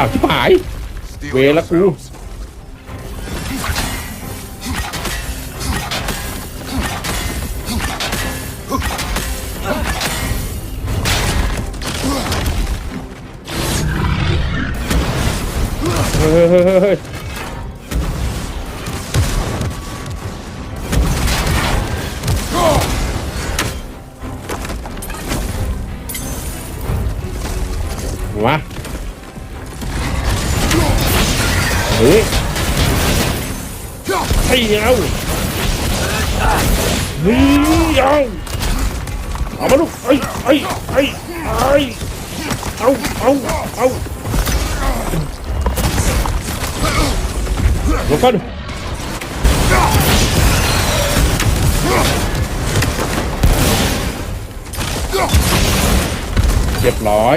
อ้าวชิบหายเฮ้ยเฮ้ยเฮ้ยเฮ้ยมา เฮ้ยไอ้เอาเฮ้ยเอาเอามาลูกไอ้ไอ้ไอ้ไอ้เอาเอาเอาลงก่อนเรียบร้อย